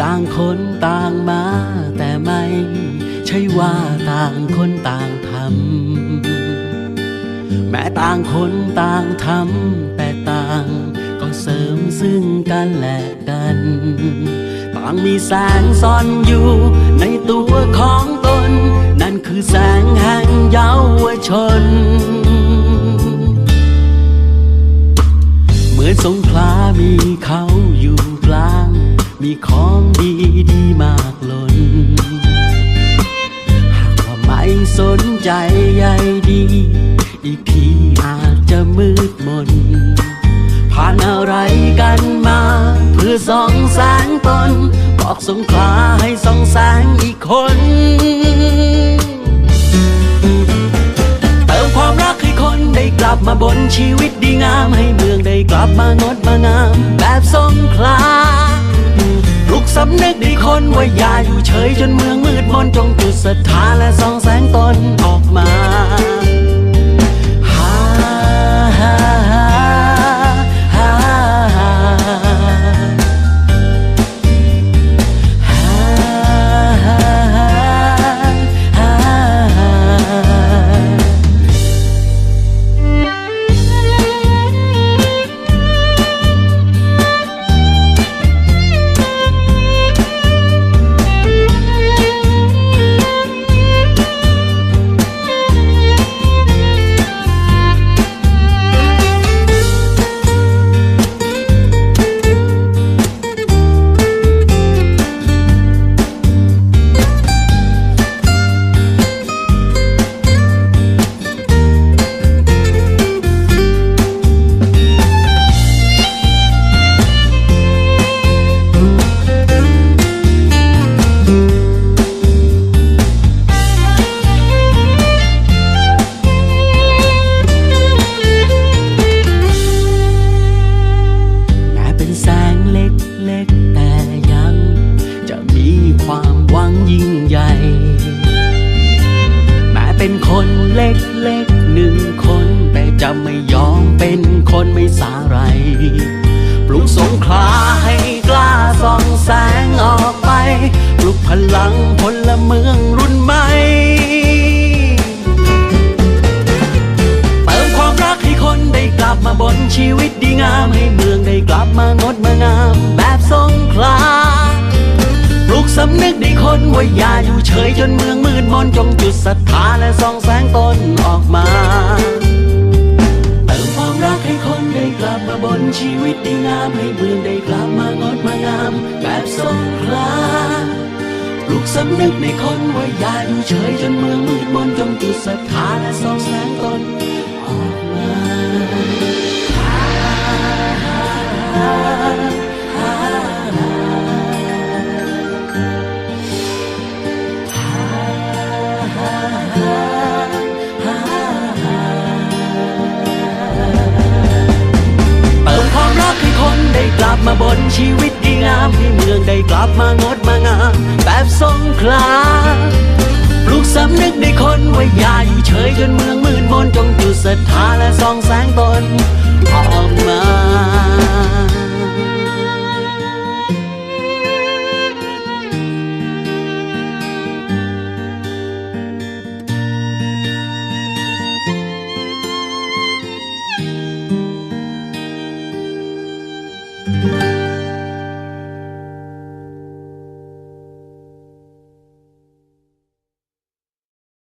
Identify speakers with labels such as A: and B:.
A: ต่างคนต่างมา แต่ไม่ใช่ว่าต่างคนต่างทำแม้ต่างคนต่างทำแต่ต่างก็เสริมซึ่งกันและกัน ต่างมีแสงซ่อนอยู่ในตัวของตน มีของดีดีมากล้น หากว่าไม่สนใจใยดี อีกทีอาจจะมืดมน ผ่านอะไรกันมา เพื่อสองแสงตน บอกสงขลาให้สองแสงอีกคนำนึกดีคนว่าอย่าอยู่เฉยจนเมืองมืดมนจงจุดศรัทธาและส่องแสงตนออกมา ไม่สาไร ปลุกสงขลาให้กล้าส่องแสงออกไป ปลุกพลังพลเมืองรุ่นใหม่เติมความรักให้คนได้กลับมาบนชีวิตดีงามให้เมืองได้กลับมางดมางาม แบบสงขลาปลุกสำนึกในคนว่าอย่าอยู่เฉยจนเมืองมืดมนจงจุดศรัทธาและส่องแสงตนออกมา ชีวิตดีงามให้เมืองได้กลับมางดมางาม แบบสงขลาปลุกสำนึกในคนว่าอย่าอยู่เฉยจนเมืองมืดมนจงจุดศรัทธาและสองแส ชีวิตดีงามให้เมืองได้กลับมางดมางามแบบสงขลาปลุกสำนึกในคนว่าอย่าอยู่เฉยจนเมืองมืดมนจงจุดศรัทธาและส่อง